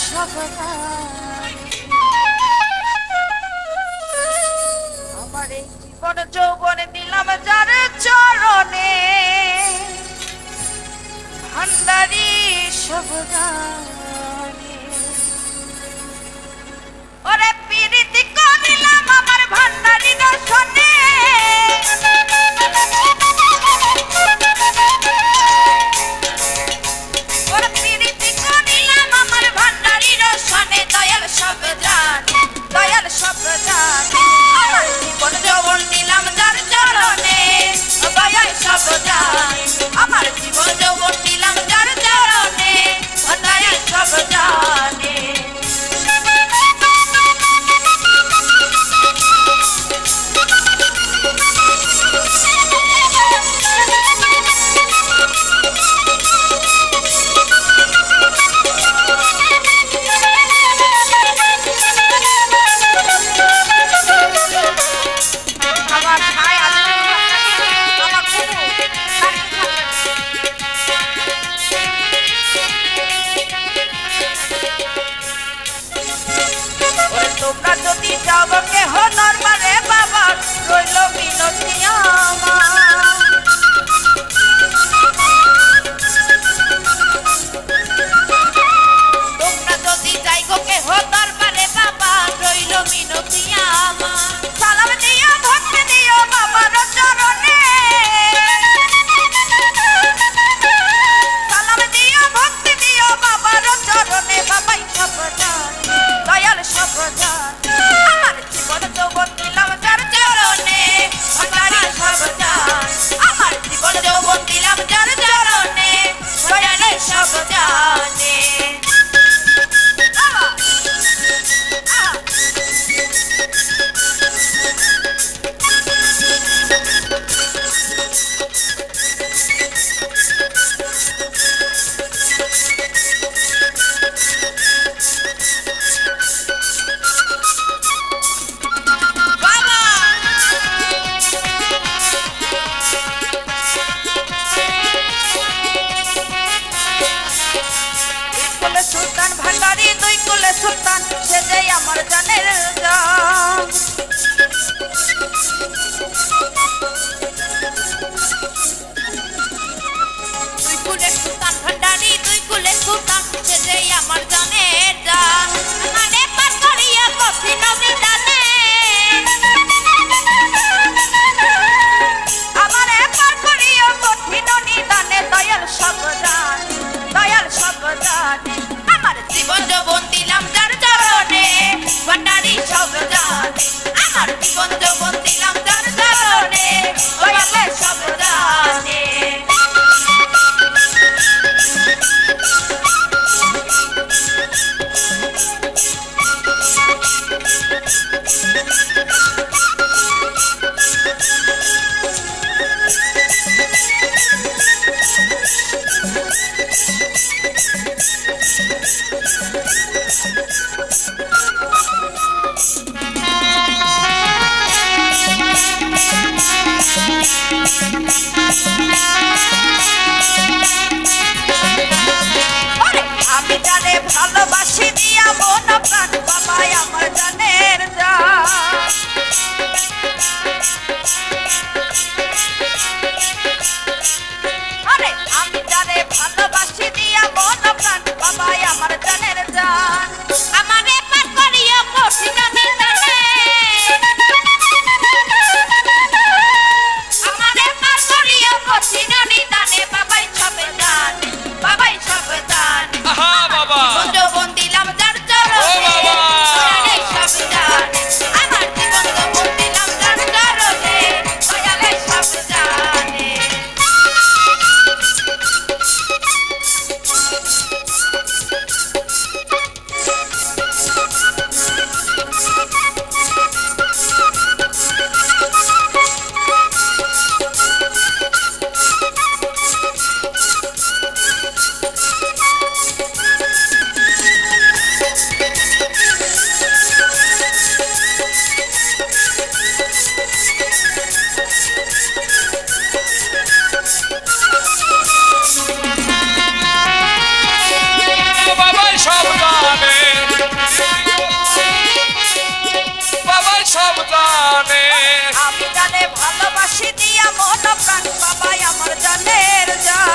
সফলতা আমার এই জীবন যৌবনে দিলাম চরণে। ভান্ডারি সবদানে ওরে পিরিতি আমার ভান্ডারি দর্শন। কুলে সুলতান ভান্ডারি দুই কুলে সুলতান সে যে আমার জানের জান। ভালোবাসি দিয়া মন প্রাণ বাবা আমার জানের যা বাবাই আমার জানের জান।